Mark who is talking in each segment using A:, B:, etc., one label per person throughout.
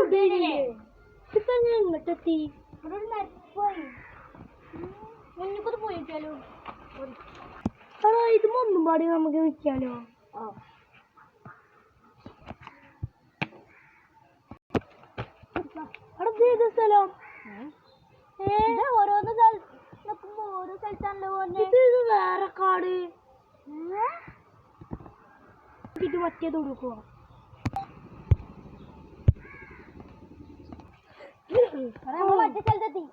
A: തൊടിയില്ലേ ഇപ്പൊ എങ്ങനെ ഇങ്ങോട്ടെത്തി
B: ഇവിടെ ഒരു മരപ്പോയി മുന്നിക്കൂടെ പോയിട്ടാലോ
A: എടാ ഇത് ഒന്നും പാടി നമുക്ക് ഇത് ഏത് സ്ഥലം?
B: ഓരോന്ന് നിൽക്കുമ്പോ ഓരോ സ്ഥലത്താണല്ലോ
A: ഇത് വേറെ കാട്. ഇത് മറ്റേ തൊടുക്കുക
B: നമ്മൾ മറ്റേ സ്ഥലത്തെത്തി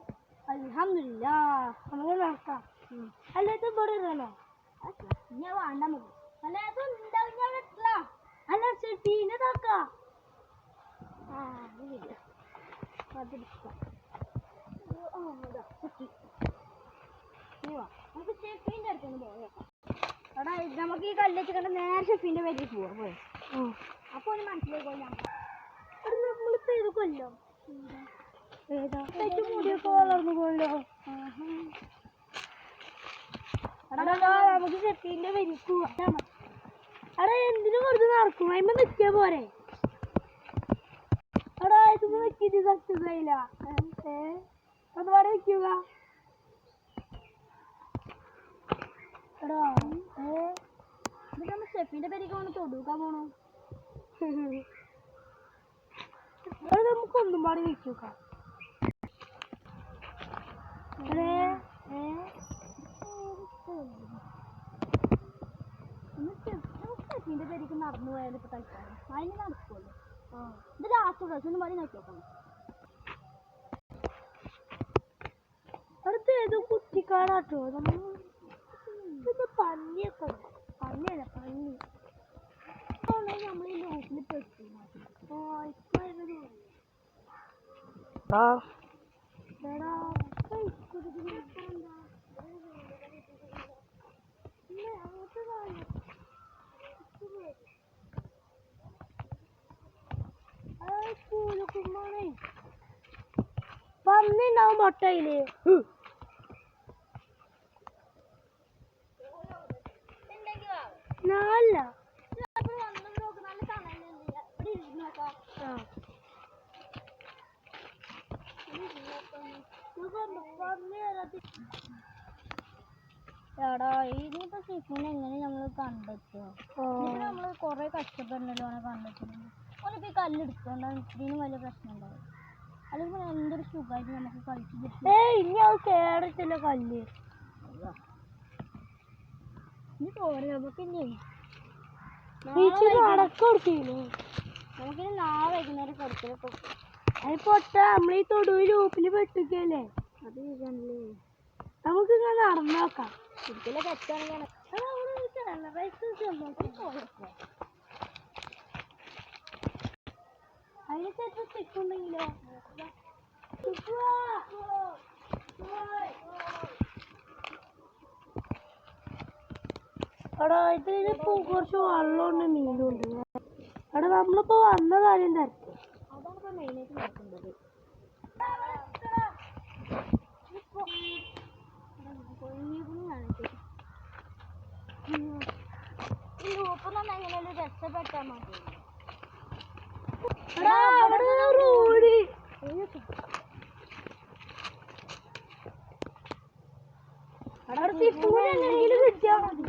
A: അൽഹംദുലില്ലാ നമുക്ക് നടക്കാം അല്ല ഇത് ഇവിടെ
B: ഞാൻ വേണ്ട നമുക്ക് അല്ല അത് ഉണ്ടാവും ഞാൻ എത്തില്ല
A: അല്ല ചെട്ടീനെ താക്കാം
B: ആ അത് ശരിയാ അതെടുക്കാം ആ അതാ കുട്ടി നീ വാ നമുക്ക് ഷെഫീന്റെ അടുത്തൊന്ന് പോയേക്കാം എടാ നമുക്ക് ഈ കല്ലേക്ക് കണ്ട നേരെ ഷെഫീന്റെ പേരിൽ പോവാം പോയി അപ്പോൾ ഒന്ന് മനസ്സിലേക്ക് പോയി ഞാൻ
A: നമ്മളിപ്പോ ഏത് കൊല്ലം ഏറ്റവും മുടിയൊക്കെ വളർന്നു പോയല്ലോ. നമുക്ക് ചെട്ടീന്റെ എന്തിനു വെറുതെ നടക്കും. അതിമ്മ നിൽക്കിയ പോരെ. സക്സസ് ആയില്ല. നിൽക്കുക എടാ ഏ.
B: നമ്മൾ തൊടുക്കാൻ പോണു?
A: നമുക്ക് ഒന്നും പാടി നിൽക്കുക
B: ഷെഫീന്റെ പേരിലേക്ക് നടന്നു പോയാൽ ഇപ്പൊ തൽക്കാലം അതിന് നടക്കുമല്ലോ ഇത് ലാസ്റ്റ് പ്രാവശ്യം ഒന്ന് മതി നോക്കിയോക്കണം
A: അടുത്ത ഏതോ കുട്ടിക്കാടാട്ടോ നമ്മൾ ഇത് പന്നിയൊക്കെ. പന്നിയല്ല പന്നി
B: നമ്മൾ ഈ ലൂപ്പിൽ പെട്ടു
A: ആ ഇപ്പൊ വരുന്നത് എടാ ഇപ്പൊ ഇക്കുറിക്ക് എന്താ ഇല്ല അങ്ങോട്ട് കാര്യം പൂലക്കുമ്പാണേ പന്നി ഉണ്ടാവും മുട്ടയിൽ നാല ആ പന്നി വരാത്തി
B: എടാ ഇനിയിപ്പോ ഷിഫിനെ എങ്ങനെ നമ്മൾ കണ്ടെത്തുക? നമ്മൾ കുറെ കഷ്ടപ്പെടണല്ലോ കണ്ടെത്തുന്നത്. ഓനിപ്പോ ഈ കല്ല് എടുത്തോണ്ടാണ് ഇതിനും വലിയ പ്രശ്നം ഉണ്ടാവും അല്ലെങ്കിൽ എന്തൊരു സുഖമായിട്ട് നമുക്ക് കഴിച്ചു
A: ഏ ഇനി അത് കേടത്തില്ല കല്ല്.
B: ഇനി പോരെ നമുക്ക് ഇനി
A: ടീച്ചർ അടക്കം കൊടുത്തില്ലേ
B: നമുക്കിനി നാളെ വൈകുന്നേരം കളിക്കലൊക്കെ
A: അത് പൊട്ട. നമ്മളീ തൊടുവിൽ ലൂപ്പിൽ പെട്ടിക്കല്ലേ
B: അത്
A: നമുക്ക് ഇങ്ങനെ നടന്നു നോക്കാം.
B: ശരിക്കല്ലേ തെറ്റാണെങ്കിൽ
A: അതിന് ചിലപ്പോൾ സ്റ്റിക്കുണ്ടെങ്കിലോ എടാ ഇതിലിപ്പോ കുറച്ച് വെള്ളമുണ്ട് മീനുണ്ട്. അവിടെ നമ്മളിപ്പോ വന്ന കാര്യം തരട്ടെ
B: ഇപ്പൊ മെയിനായിട്ട് നോക്കേണ്ടത്. ഈ രക്ഷപ്പെട്ടാൽ മതി.
A: അവിടെ സ്റ്റിക്കൂടെ എങ്ങനെയെങ്കിലും മതി.